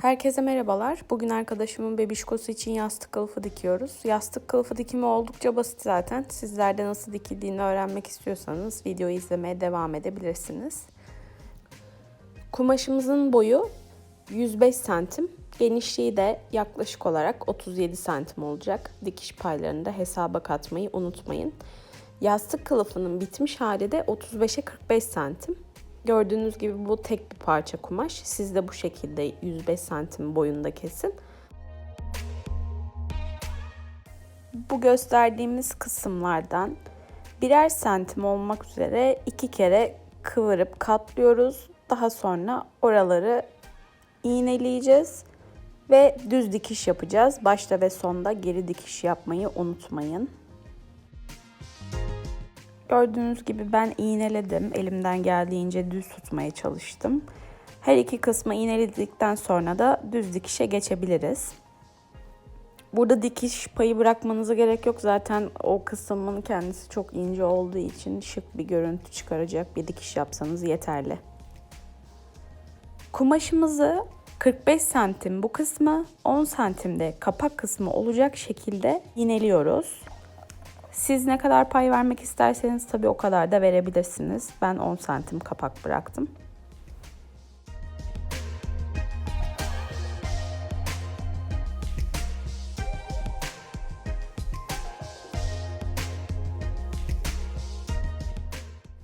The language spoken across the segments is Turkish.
Herkese merhabalar. Bugün arkadaşımın bebişkosu için yastık kılıfı dikiyoruz. Yastık kılıfı dikimi oldukça basit zaten. Sizler de nasıl dikildiğini öğrenmek istiyorsanız videoyu izlemeye devam edebilirsiniz. Kumaşımızın boyu 105 santim. Genişliği de yaklaşık olarak 37 santim olacak. Dikiş paylarını da hesaba katmayı unutmayın. Yastık kılıfının bitmiş hali de 35'e 45 santim. Gördüğünüz gibi bu tek bir parça kumaş. Siz de bu şekilde 105 santim boyunda kesin. Bu gösterdiğimiz kısımlardan birer santim olmak üzere iki kere kıvırıp katlıyoruz. Daha sonra oraları iğneleyeceğiz ve düz dikiş yapacağız. Başta ve sonda geri dikiş yapmayı unutmayın. Gördüğünüz gibi ben iğneledim. Elimden geldiğince düz tutmaya çalıştım. Her iki kısmı iğneledikten sonra da düz dikişe geçebiliriz. Burada dikiş payı bırakmanıza gerek yok. Zaten o kısmın kendisi çok ince olduğu için şık bir görüntü çıkaracak bir dikiş yapsanız yeterli. Kumaşımızı 45 santim bu kısmı 10 santimde kapak kısmı olacak şekilde iğneliyoruz. Siz ne kadar pay vermek isterseniz tabii o kadar da verebilirsiniz. Ben 10 santim kapak bıraktım.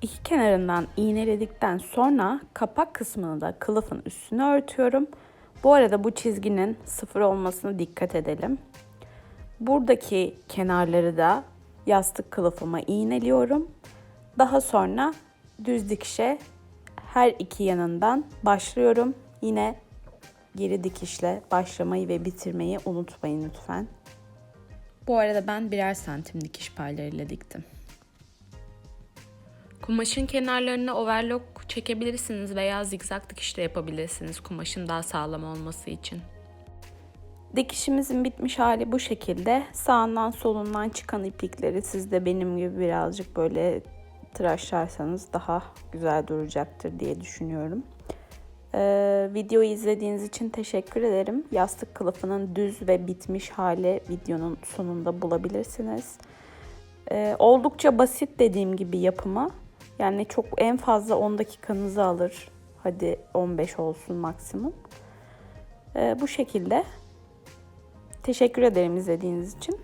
İki kenarından iğneledikten sonra kapak kısmını da kılıfın üstüne örtüyorum. Bu arada bu çizginin sıfır olmasına dikkat edelim. Buradaki kenarları da yastık kılıfıma iğneliyorum. Daha sonra düz dikişe her iki yanından başlıyorum. Yine geri dikişle başlamayı ve bitirmeyi unutmayın lütfen. Bu arada ben birer santim dikiş paylarıyla diktim. Kumaşın kenarlarına overlock çekebilirsiniz veya zigzag dikiş de yapabilirsiniz kumaşın daha sağlam olması için. Dikişimizin bitmiş hali bu şekilde. Sağından solundan çıkan iplikleri siz de benim gibi birazcık böyle tıraşlarsanız daha güzel duracaktır diye düşünüyorum. Ee, videoyu izlediğiniz için teşekkür ederim. Yastık kılıfının düz ve bitmiş hali videonun sonunda bulabilirsiniz. Ee, oldukça basit dediğim gibi yapımı. Yani çok en fazla 10 dakikanızı alır. Hadi 15 olsun maksimum. Ee, bu şekilde. Teşekkür ederim izlediğiniz için.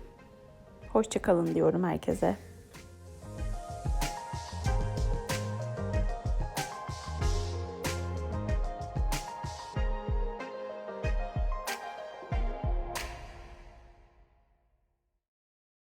Hoşçakalın diyorum herkese.